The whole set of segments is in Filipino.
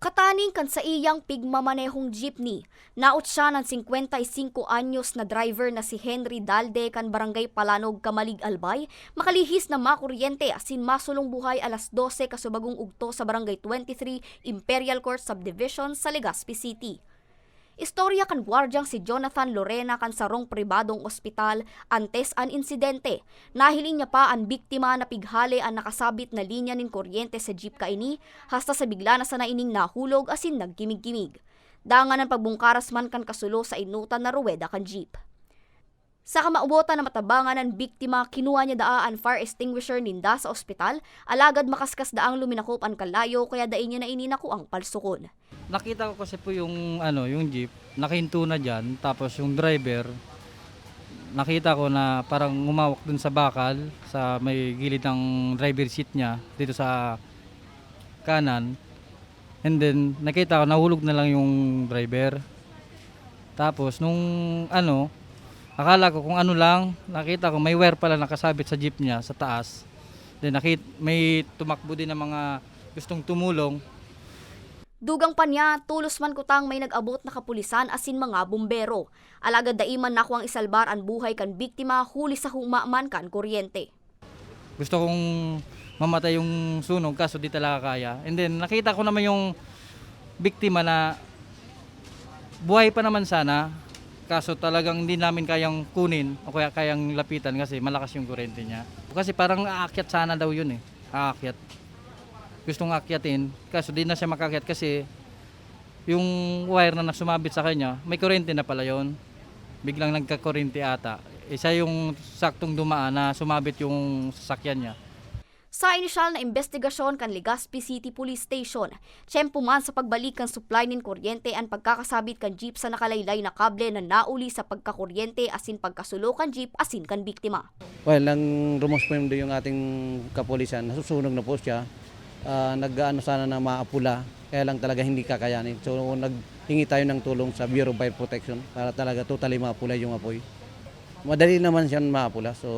Kataning kan sa iyang pigmamanehong jeepney, naot siya ng 55 anyos na driver na si Henry Dalde kan Barangay Palanog, Kamalig Albay, makalihis na makuryente asin masulong buhay alas 12 kasubagong ugto sa Barangay 23 Imperial Court Subdivision sa Legazpi City. Istorya kan gwardyang si Jonathan Lorena kan sarong pribadong ospital antes an insidente. Nahiling niya pa ang biktima na pighali ang nakasabit na linya nin kuryente sa jeep kaini hasta sa bigla na sa naining nahulog asin nagkimig-kimig. Dangan ang pagbungkaras man kan kasulo sa inutan na ruweda kan jeep. Sa kamaubotan na matabangan ng biktima, kinuha niya daan fire extinguisher ninda sa ospital, alagad makaskas daang luminakop ang kalayo kaya dain niya na ininako ang palsukon. Nakita ko kasi po yung ano, yung jeep, nakahinto na diyan, tapos yung driver nakita ko na parang umawak dun sa bakal sa may gilid ng driver seat niya dito sa kanan. And then nakita ko nahulog na lang yung driver. Tapos nung ano, akala ko kung ano lang, nakita ko may wire pala nakasabit sa jeep niya sa taas. Then nakita may tumakbo din ng mga gustong tumulong Dugang pa niya, tulos man kutang may nag-abot na kapulisan asin mga bumbero. Alagad daiman na ang isalbar ang buhay kan biktima huli sa humaman kan kuryente. gusto kong mamatay yung sunog kaso di talaga kaya. And then nakita ko naman yung biktima na buhay pa naman sana kaso talagang hindi namin kayang kunin o kaya kayang lapitan kasi malakas yung kurente niya. Kasi parang aakyat sana daw yun eh. Aakyat. Gustong aakyatin kaso di na siya makakyat kasi yung wire na nasumabit sa kanya may kurente na pala yon biglang nagkakurente ata. Isa yung saktong dumaan na sumabit yung sasakyan niya. Sa inisyal na investigasyon kan Legazpi City Police Station, tiyempo man sa pagbalik kan supply nin kuryente ang pagkakasabit kan jeep sa nakalaylay na kable na nauli sa pagkakuryente asin pagkasulo kan jeep asin kan biktima. Well, nang rumuspondo yung ating kapulisan, nasusunog na po siya. Ah, nag-ano sana na maapula, kaya lang talaga hindi kakayanin. So naghingi tayo ng tulong sa Bureau of Fire Protection para talaga totally maapula yung apoy. Madali naman siya maapula. So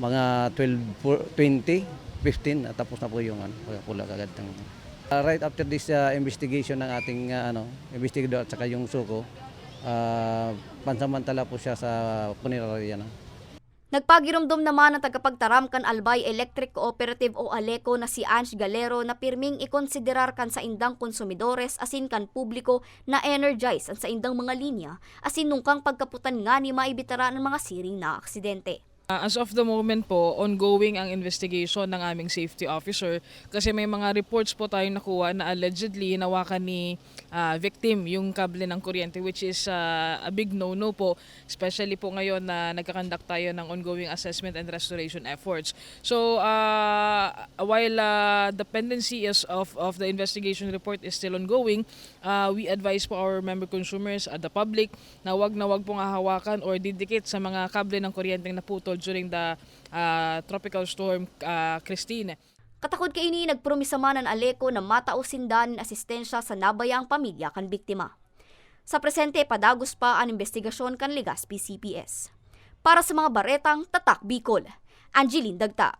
mga 12, four- 20, 15, at tapos na po yung ano, pula kagad. ng Ah, right after this ah, investigation ng ating ah, ano, investigador at saka yung suko, ah, pansamantala po siya sa punerarya na. Nagpagirumdum naman ang tagapagtaram kan Albay Electric Cooperative o ALECO na si Ange Galero na pirming ikonsiderar kan sa indang konsumidores asin kan publiko na energize ang sa indang mga linya asin nungkang pagkaputan nga ni maibitara ng mga siring na aksidente. Uh, As of the moment po, ongoing ang investigation ng aming safety officer kasi may mga reports po tayong nakuha na allegedly nawakan ni ah, victim yung kable ng kuryente which is ah, a big no-no po especially po ngayon na nagkakandak tayo ng ongoing assessment and restoration efforts. So uh, while ah, the pendency is of, of the investigation report is still ongoing, ah, we advise po our member consumers at the public na wag na wag pong hahawakan or didikit sa mga kable ng kuryenteng naputol during the ah, tropical storm ah, Christine. Katakod kay ini nagpromisa man ang ALECO na matausindan asistensya sa nabayang pamilya kan biktima. Sa presente, padagos pa ang investigasyon kan Legazpi CPS. Para sa mga baretang Tatak Bicol, Angeline Dagta.